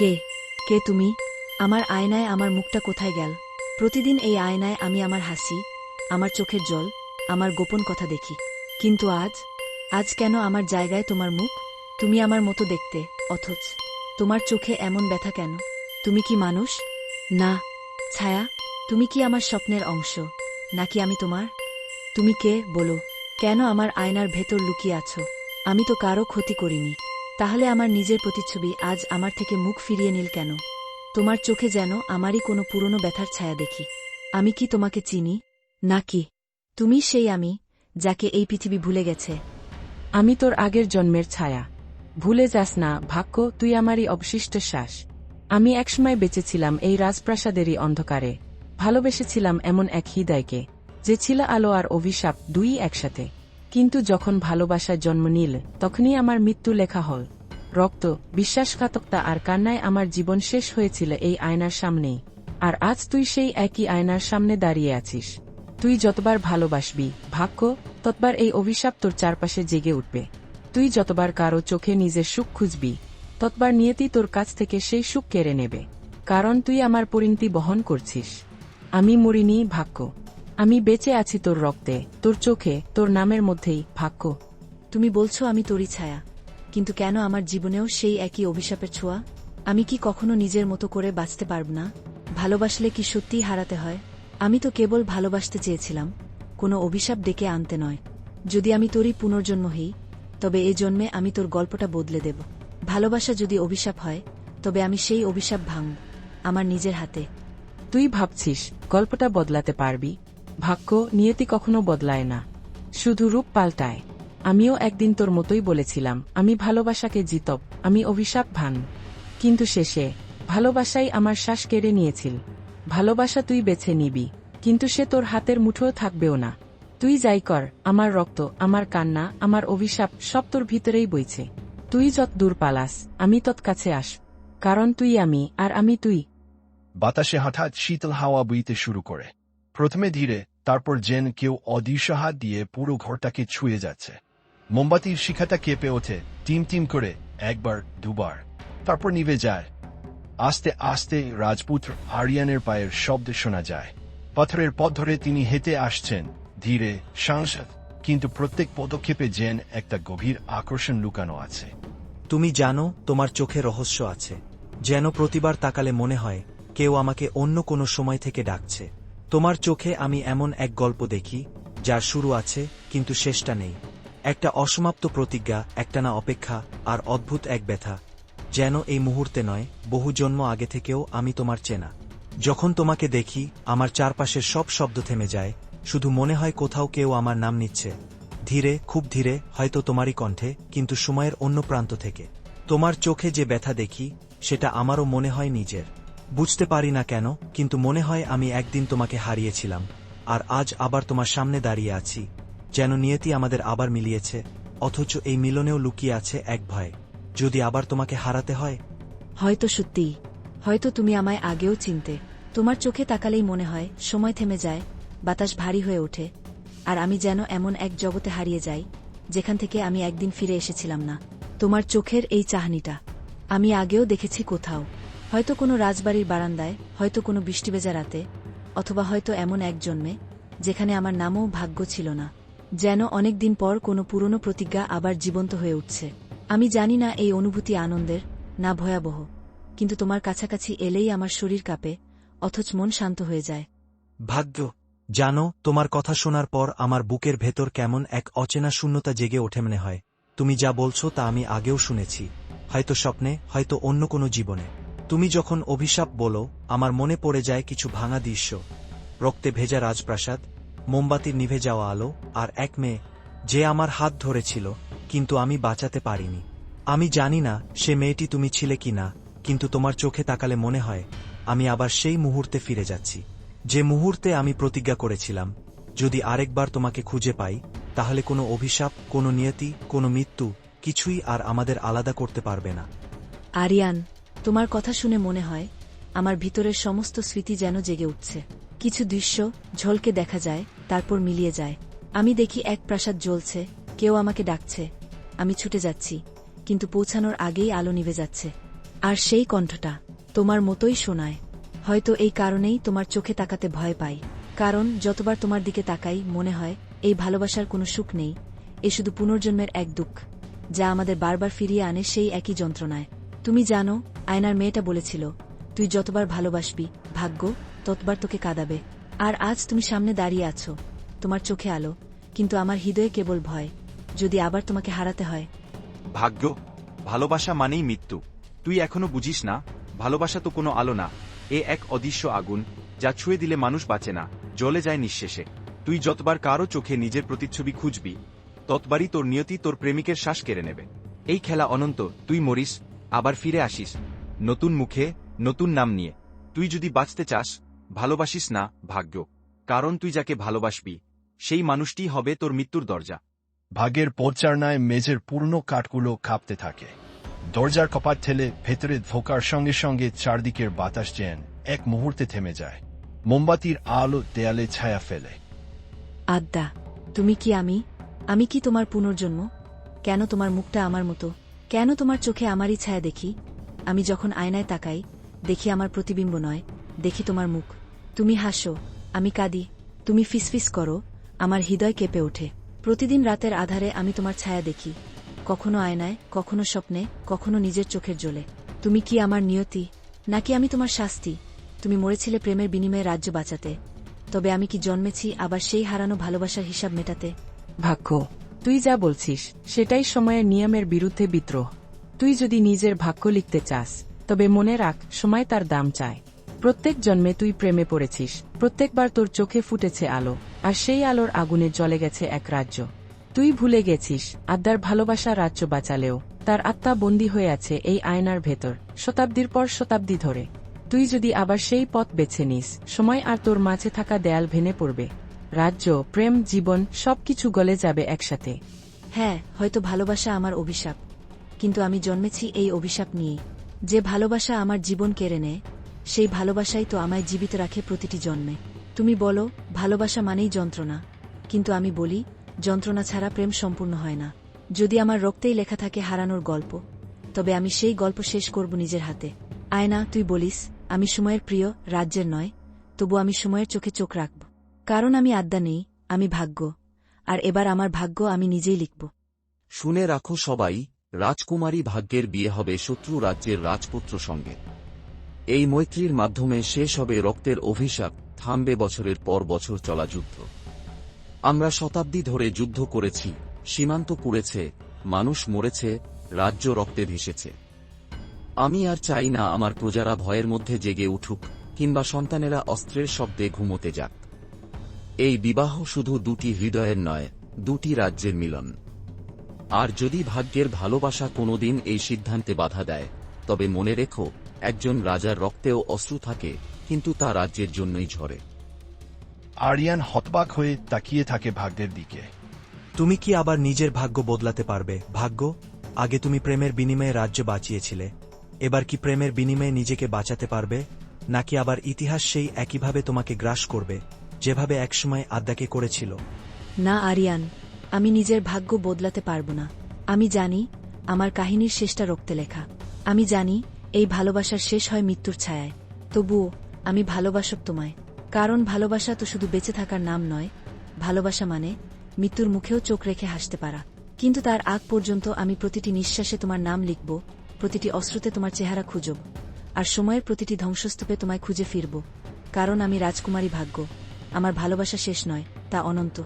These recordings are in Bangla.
কে? কে তুমি? আমার আয়নায় আমার মুখটা কোথায় গেল? প্রতিদিন এই আয়নায় আমি আমার হাসি, আমার চোখের জল, আমার গোপন কথা দেখি। কিন্তু আজ? আজ কেন আমার জায়গায় তোমার মুখ? তুমি আমার মতো দেখতে, অথচ তোমার চোখে এমন ব্যথা কেন? তুমি কি মানুষ? না। ছায়া, তুমি কি আমার স্বপ্নের অংশ? নাকি আমি তোমার? তুমি কে বলো? কেন আমার আয়নার ভেতর লুকিয়ে আছো? আমি তো কারও ক্ষতি করিনি। তাহলে আমার নিজের প্রতিচ্ছবি আজ আমার থেকে মুখ ফিরিয়ে নিল কেন? তোমার চোখে যেন আমারই কোনো পুরনো ব্যথার ছায়া দেখি। আমি কি তোমাকে চিনি? নাকি তুমি সেই আমি, যাকে এই পৃথিবী ভুলে গেছে। আমি তোর আগের জন্মের ছায়া। ভুলে যাস না, ভাগ্য, তুই আমারই অবশিষ্ট শ্বাস। আমি একসময় বেঁচেছিলাম এই রাজপ্রাসাদেরই অন্ধকারে। ভালোবেসেছিলাম এমন এক হৃদয়কে, যে ছিল আলো আর অভিশাপ দুই একসাথে। কিন্তু যখন ভালোবাসার জন্ম নিল, তখনই আমার মৃত্যু লেখা হল। রক্ত, বিশ্বাসঘাতকতা আর কান্নায় আমার জীবন শেষ হয়েছিল এই আয়নার সামনেই। আর আজ তুই সেই একই আয়নার সামনে দাঁড়িয়ে আছিস। তুই যতবার ভালোবাসবি, ভাগ্য, ততবার এই অভিশাপ তোর চারপাশে জেগে উঠবে। তুই যতবার কারও চোখে নিজের সুখ খুঁজবি, ততবার নিয়তি তোর কাছ থেকে সেই সুখ কেড়ে নেবে। কারণ তুই আমার পরিণতি বহন করছিস। আমি মরিনি, ভাগ্য। আমি বেঁচে আছি তোর রক্তে, তোর চোখে, তোর নামের মধ্যেই, ভাগ্য। তুমি বলছো আমি তোরই ছায়া। কিন্তু কেন আমার জীবনেও সেই একই অভিশাপের ছোঁয়া? আমি কি কখনো নিজের মতো করে বাঁচতে পারব না? ভালোবাসলে কি সত্যিই হারাতে হয়? আমি তো কেবল ভালোবাসতে চেয়েছিলাম, কোনো অভিশাপ ডেকে আনতে নয়। যদি আমি তোরই পুনর্জন্ম হই, তবে এ জন্মে আমি তোর গল্পটা বদলে দেব। ভালোবাসা যদি অভিশাপ হয়, তবে আমি সেই অভিশাপ ভাঙব, আমার নিজের হাতে। তুই ভাবছিস, গল্পটা বদলাতে পারবি? ভাগ্য নিয়তি কখনো বদলায় না। শুধু রূপ পাল্টায়। আমিও একদিন তোর মতোই বলেছিলাম, আমি ভালোবাসাকে জিতব, আমি অভিশাপ ভান কিন্তু শেষে, ভালোবাসাই আমার শ্বাস কেড়ে নিয়েছিল। ভালোবাসা তুই বেছে নিবি, কিন্তু সে তোর হাতের মুঠোও থাকবেও না। তুই যাই কর, আমার রক্ত, আমার কান্না, আমার অভিশাপ, সব তোর ভিতরেই বইছে। তুই যত দূর পালাস, আমি তৎ কাছে আস, কারণ তুই আমি, আর আমি তুই। বাতাসে হঠাৎ শীতল হাওয়া বইতে শুরু করে। প্রথমে ধীরে তারপর জেন কেউ অদৃশ্য হাত দিয়ে পুরো ঘরটাকে ছুঁয়ে যাচ্ছে। মোমবাতির শিখাটা কেঁপে ওঠে, টিম টিম করে, একবার, দুবার। তারপর নিভে যায়। আস্তে আস্তে রাজপুত্র আরিয়ানের পায়ের শব্দ শোনা যায়। পাথরের পথ ধরে তিনি হেঁটে আসছেন, ধীরে, সাংসদ। কিন্তু প্রত্যেক পদক্ষেপে জেন একটা গভীর আকর্ষণ লুকানো আছে। তুমি জানো, তোমার চোখে রহস্য আছে। যেন প্রতিবার তাকালে মনে হয়, কেউ আমাকে অন্য কোনো সময় থেকে ডাকছে। তোমার চোখে আমি এমন এক গল্প দেখি, যার শুরু আছে, কিন্তু শেষটা নেই। একটা অসমাপ্ত প্রতিজ্ঞা, একটানা অপেক্ষা, আর অদ্ভুত এক ব্যথা। যেন এই মুহূর্তে নয়, বহু জন্ম আগে থেকেও আমি তোমার চেনা। যখন তোমাকে দেখি, আমার চারপাশের সব শব্দ থেমে যায়, শুধু মনে হয় কোথাও কেউ আমার নাম নিচ্ছে। ধীরে, খুব ধীরে, হয়তো তোমারই কণ্ঠে, কিন্তু সময়ের অন্য প্রান্ত থেকে। তোমার চোখে যে ব্যথা দেখি, সেটা আমারও মনে হয় নিজের। বুঝতে পারি না কেন, কিন্তু মনে হয় আমি একদিন তোমাকে হারিয়েছিলাম, আর আজ আবার তোমার সামনে দাঁড়িয়ে আছি, যেন নিয়তি আমাদের আবার মিলিয়েছে, অথচ এই মিলনেও লুকিয়ে আছে এক ভয়, যদি আবার তোমাকে হারাতে হয়? হয়তো সত্যিই হয়তো তুমি আমায় আগেও চিনতে, তোমার চোখে তাকালেই মনে হয়, সময় থেমে যায়, বাতাস ভারী হয়ে ওঠে, আর আমি যেন এমন এক জগতে হারিয়ে যাই, যেখান থেকে আমি একদিন ফিরে এসেছিলাম না, তোমার চোখের এই চাহনিটা, আমি আগেও দেখেছি কোথাও। হয়তো কোনো রাজবাড়ির বারান্দায়, হয়তো কোনো বৃষ্টিবেজা রাতে, অথবা হয়তো এমন এক জন্মে, যেখানে আমার নামও ভাগ্য ছিল না, যেন অনেক দিন পর কোনো পুরনো প্রতিজ্ঞা আবার জীবন্ত হয়ে উঠছে। আমি জানি না এই অনুভূতি আনন্দের, না ভয়াবহ, কিন্তু তোমার কাছাকাছি এলেই আমার শরীর কাঁপে, অথচ মন শান্ত হয়ে যায়। ভাগ্য, জানো, তোমার কথা শোনার পর আমার বুকের ভেতর কেমন এক অচেনা শূন্যতা জেগে ওঠে মনে হয়। তুমি যা বলছো তা আমি আগেও শুনেছি, হয়তো স্বপ্নে, হয়তো অন্য কোনো জীবনে। তুমি যখন অভিশাপ বলো, আমার মনে পড়ে যায় কিছু ভাঙা দৃশ্য। রক্তে ভেজা রাজপ্রাসাদ, মোমবাতির নিভে যাওয়া আলো, আর এক মেয়ে, যে আমার হাত ধরেছিল, কিন্তু আমি বাঁচাতে পারিনি। আমি জানি না সে মেয়েটি তুমি ছিলে কি না, কিন্তু তোমার চোখে তাকালে মনে হয়, আমি আবার সেই মুহূর্তে ফিরে যাচ্ছি। যে মুহূর্তে আমি প্রতিজ্ঞা করেছিলাম, যদি আরেকবার তোমাকে খুঁজে পাই, তাহলে কোনো অভিশাপ, কোনো নিয়তি, কোনো মৃত্যু, কিছুই আর আমাদের আলাদা করতে পারবে না। আরিয়ান তোমার কথা শুনে মনে হয়, আমার ভিতরের সমস্ত স্মৃতি যেন জেগে উঠছে। কিছু দৃশ্য, ঝলকে দেখা যায়, তারপর মিলিয়ে যায়। আমি দেখি এক প্রাসাদ জ্বলছে, কেউ আমাকে ডাকছে। আমি ছুটে যাচ্ছি, কিন্তু পৌঁছানোর আগেই আলো নিভে যাচ্ছে। আর সেই কণ্ঠটা, তোমার মতোই শোনায়। হয়তো এই কারণেই তোমার চোখে তাকাতে ভয় পাই। কারণ, যতবার তোমার দিকে তাকাই, মনে হয়, এই ভালোবাসার কোনো সুখ নেই। এ শুধু পুনর্জন্মের এক দুঃখ, যা আমাদের বারবার ফিরিয়ে আনে সেই একই যন্ত্রণায়। তুমি জানো, আয়নার মেয়েটা বলেছিল, তুই যতবার ভালোবাসবি, ভাগ্য ততবার তোকে কাঁদাবে। আর আজ তুমি সামনে দাঁড়িয়ে আছো, তোমার চোখে আলো, কিন্তু আমার হৃদয়ে কেবল ভয়, যদি আবার তোমাকে হারাতে হয়। ভাগ্য, ভালোবাসা মানেই মৃত্যু। তুই এখনও বুঝিস না, ভালোবাসা তো কোনো আলো না, এ এক অদৃশ্য আগুন, যা ছুঁয়ে দিলে মানুষ বাঁচে না, জ্বলে যায় নিঃশেষে। তুই যতবার কারও চোখে নিজের প্রতিচ্ছবি খুঁজবি, ততবারই তোর নিয়তি তোর প্রেমিকের শ্বাস কেড়ে নেবে। এই খেলা অনন্ত, তুই মরিস আবার ফিরে আসিস। নতুন মুখে নতুন নাম নিয়ে। তুই যদি বাঁচতে চাস ভালোবাসিস না ভাগ্য। কারণ তুই যাকে ভালোবাসবি সেই মানুষটিই হবে তোর মৃত্যুর দরজা। ভাগ্যের পৌঁচারনায় মেজের পূর্ণ কাঠগুলো কাঁপতে থাকে। দরজার কপাট ঠেলে ভেতরে ধোকার সঙ্গে সঙ্গে চারদিকের বাতাস যেন এক মুহূর্তে থেমে যায়। মোমবাতির আলো দেয়ালে ছায়া ফেলে। আদ্যা তুমি কি আমি? আমি কি তোমার পুনর্জন্ম? কেন তোমার মুখটা আমার মতো? কেন তোমার চোখে আমারই ছায়া দেখি? আমি যখন আয়নায় তাকাই, দেখি আমার প্রতিবিম্ব নয়, দেখি তোমার মুখ। তুমি হাসো, আমি কাঁদি, তুমি ফিসফিস করো, আমার হৃদয় কেঁপে ওঠে। প্রতিদিন রাতের আধারে আমি তোমার ছায়া দেখি, কখনো আয়নায়, কখনো স্বপ্নে, কখনো নিজের চোখের জ্বলে তুমি কি আমার নিয়তি, নাকি আমি তোমার শাস্তি? তুমি মরেছিলে প্রেমের বিনিময়ে রাজ্য বাঁচাতে। তবে আমি কি জন্মেছি আবার সেই হারানো ভালোবাসার হিসাব মেটাতে? ভাগ্য তুই যা বলছিস, সেটাই সময়ের নিয়মের বিরুদ্ধে বিদ্রোহ। তুই যদি নিজের ভাগ্য লিখতে চাস, তবে মনে রাখ, সময় তার দাম চায়। প্রত্যেক জন্মে তুই প্রেমে পড়েছিস, প্রত্যেকবার তোর চোখে ফুটেছে আলো, আর সেই আলোর আগুনে জ্বলে গেছে এক রাজ্য। তুই ভুলে গেছিস আদ্যার ভালোবাসা রাজ্য বাঁচালেও, তার আত্মা বন্দী হয়ে আছে এই আয়নার ভেতর, শতাব্দীর পর শতাব্দী ধরে। তুই যদি আবার সেই পথ বেছে নিস, সময় আর তোর মাঝে থাকা দেয়াল ভেঙে পড়বে। রাজ্য, প্রেম, জীবন, সবকিছু গলে যাবে একসাথে। হ্যাঁ হয়তো ভালোবাসা আমার অভিশাপ। কিন্তু আমি জন্মেছি এই অভিশাপ নিয়ে যে ভালোবাসা আমার জীবন কেড়ে নেয়, সেই ভালোবাসাই তো আমায় জীবিত রাখে প্রতিটি জন্মে। তুমি বলো, ভালোবাসা মানেই যন্ত্রণা। কিন্তু আমি বলি, যন্ত্রণা ছাড়া প্রেম সম্পূর্ণ হয় না। যদি আমার রক্তেই লেখা থাকে হারানোর গল্প, তবে আমি সেই গল্প শেষ করব নিজের হাতে। আয়না, তুই বলিস, আমি সময়ের প্রিয়, রাজ্যের নয়, তবু আমি সময়ের চোখে চোখ রাখব। কারণ আমি আদ্যা নেই, আমি ভাগ্য। আর এবার আমার ভাগ্য আমি নিজেই লিখব। শুনে রাখো সবাই, রাজকুমারী ভাগ্যের বিয়ে হবে শত্রু রাজ্যের রাজপুত্র সঙ্গে। এই মৈত্রীর মাধ্যমে শেষ হবে রক্তের অভিশাপ, থামবে বছরের পর বছর চলা যুদ্ধ। আমরা শতাব্দী ধরে যুদ্ধ করেছি, সীমান্ত পুড়েছে, মানুষ মরেছে, রাজ্য রক্তে ভেসেছে। আমি আর চাই না আমার প্রজারা ভয়ের মধ্যে জেগে উঠুক, কিংবা সন্তানেরা অস্ত্রের শব্দে ঘুমোতে যাক। এই বিবাহ শুধু দুটি হৃদয়ের নয় দুটি রাজ্যের মিলন। আর যদি ভাগ্যের ভালোবাসা কোনোদিন এই সিদ্ধান্তে বাধা দেয় তবে মনে রেখো একজন রাজার রক্তেও অশ্রু থাকে কিন্তু তা রাজ্যের জন্যই ঝরে। আরিয়ান হতবাক হয়ে তাকিয়ে থাকে ভাগ্যের দিকে। তুমি কি আবার নিজের ভাগ্য বদলাতে পারবে ভাগ্য? আগে তুমি প্রেমের বিনিময়ে রাজ্য বাঁচিয়েছিলে। এবার কি প্রেমের বিনিময়ে নিজেকে বাঁচাতে পারবে? নাকি আবার ইতিহাস সেই একইভাবে তোমাকে গ্রাস করবে? যেভাবে একসময় আদ্যাকে করেছিল। না, আরিয়ান, আমি নিজের ভাগ্য বদলাতে পারব না। আমি জানি, আমার কাহিনীর শেষটা রক্তে লেখা। আমি জানি, এই ভালোবাসার শেষ হয় মৃত্যুর ছায়ায়। তবুও, আমি ভালোবাসব তোমায়। কারণ ভালোবাসা তো শুধু বেঁচে থাকার নাম নয়। ভালোবাসা মানে মৃত্যুর মুখেও চোখ রেখে হাসতে পারা। কিন্তু তার আগ পর্যন্ত আমি প্রতিটি নিঃশ্বাসে তোমার নাম লিখব, প্রতিটি অস্ত্রতে তোমার চেহারা খুঁজব, আর সময়ের প্রতিটি ধ্বংসস্তূপে তোমায় খুঁজে ফিরব, কারণ আমি রাজকুমারী ভাগ্য। আমার ভালোবাসা শেষ নয়, তা অনন্ত।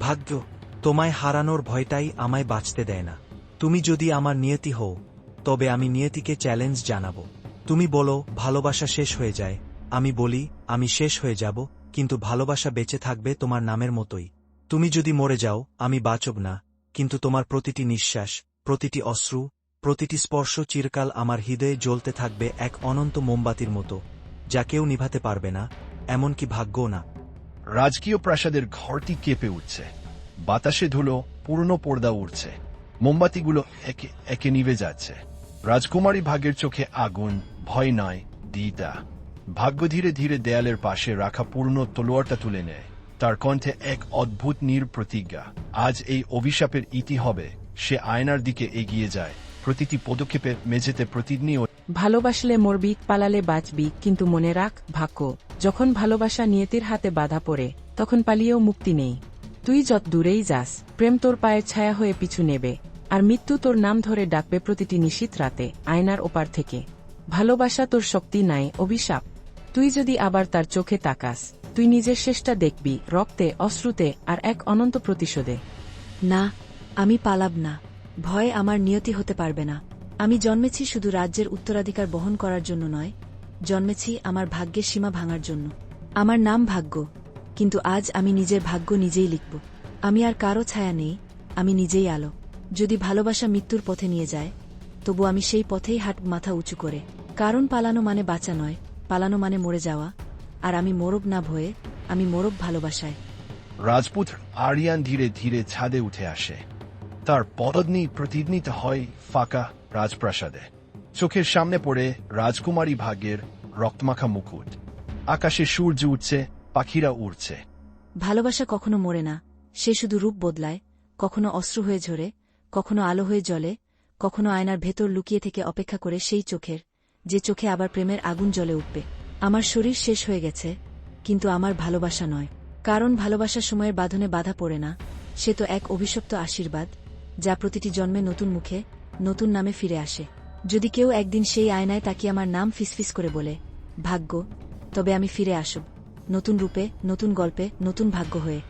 ভাগ্য, তোমায় হারানোর ভয়টাই আমায় বাঁচতে দেয় না। তুমি যদি আমার নিয়তি হও, তবে আমি নিয়তিকে চ্যালেঞ্জ জানাব। তুমি বলো, ভালোবাসা শেষ হয়ে যায়। আমি বলি, আমি শেষ হয়ে যাব, কিন্তু ভালোবাসা বেঁচে থাকবে তোমার নামের মতোই। তুমি যদি মরে যাও, আমি বাঁচব না, কিন্তু তোমার প্রতিটি নিঃশ্বাস, প্রতিটি অশ্রু, প্রতিটি স্পর্শ চিরকাল আমার হৃদয়ে জ্বলতে থাকবে এক অনন্ত মোমবাতির মতো, যা কেউ নিভাতে পারবে না, এমনকি ভাগ্যও না। রাজকীয় প্রাসাদের ঘরটি কেঁপে উঠছে। বাতাসে ধুলো পুরনো পর্দা উড়ছে। মোমবাতিগুলো একে একে নিভে যাচ্ছে। রাজকুমারী ভাগ্যের চোখে আগুন, ভয় নয় দিদা ভাগ্য ধীরে ধীরে দেয়ালের পাশে রাখা পূর্ণ তলোয়ারটা তুলে নেয়। তার কণ্ঠে এক অদ্ভুত নীর প্রতিজ্ঞা। আজ এই অভিশাপের ইতি হবে। সে আয়নার দিকে এগিয়ে যায়। প্রতিটি পদক্ষেপে মেঝেতে প্রতিদিনই ভালোবাসলে মরবি, পালালে বাঁচবি, কিন্তু মনে রাখ ভাগ্য। যখন ভালোবাসা নিয়তির হাতে বাধা পড়ে, তখন পালিয়েও মুক্তি নেই। তুই যত দূরেই যাস, প্রেম তোর পায়ের ছায়া হয়ে পিছু নেবে, আর মৃত্যু তোর নাম ধরে ডাকবে প্রতিটি নিশীত রাতে, আয়নার ওপার থেকে। ভালোবাসা তোর শক্তি নাই, অভিশাপ। তুই যদি আবার তার চোখে তাকাস, তুই নিজের শেষটা দেখবি, রক্তে, অশ্রুতে, আর এক অনন্ত প্রতিশোধে। না, আমি পালাব না। ভয় আমার নিয়তি হতে পারবে না। আমি জন্মেছি শুধু রাজ্যের উত্তরাধিকার বহন করার জন্য নয় জন্মেছি আমার ভাগ্যের সীমা ভাঙার জন্য। আমার নাম ভাগ্য, কিন্তু আজ আমি নিজের ভাগ্য নিজেই লিখব। আমি আর কারও ছায়া নেই, আমি নিজেই আলো। যদি ভালোবাসা মৃত্যুর পথে নিয়ে যায়, তবু আমি সেই পথেই হাট মাথা উঁচু করে। কারণ পালানো মানে বাঁচা নয়, পালানো মানে মরে যাওয়া। আর আমি মোরব না ভয়ে, আমি মোরব ভালোবাসায়। রাজপুত আরিয়ান ধীরে ধীরে ছাদে উঠে আসে। তার পদগ্নি প্রতিদিনিত হয় ফাঁকা রাজপ্রাসাদে। চোখের সামনে পড়ে রাজকুমারী ভাগ্যের রক্তমাখা মুকুট। আকাশে সূর্য উঠছে, পাখিরা উড়ছে। ভালোবাসা কখনো মরে না। সে শুধু রূপ বদলায়, কখনো অস্ত্র হয়ে ঝরে, কখনো আলো হয়ে জ্বলে, কখনো আয়নার ভেতর লুকিয়ে থেকে অপেক্ষা করে সেই চোখের, যে চোখে আবার প্রেমের আগুন জলে উঠবে। আমার শরীর শেষ হয়ে গেছে, কিন্তু আমার ভালোবাসা নয়। কারণ ভালোবাসা সময়ের বাঁধনে বাধা পড়ে না। সে তো এক অভিশপ্ত আশীর্বাদ, যা প্রতিটি জন্মে নতুন মুখে, নতুন নামে ফিরে আসে। যদি কেউ একদিন সেই আয়নায় তাকিয়ে আমার নাম ফিসফিস করে বলে, ভাগ্য, তবে আমি ফিরে আসব। নতুন রূপে, নতুন গল্পে, নতুন ভাগ্য হয়ে।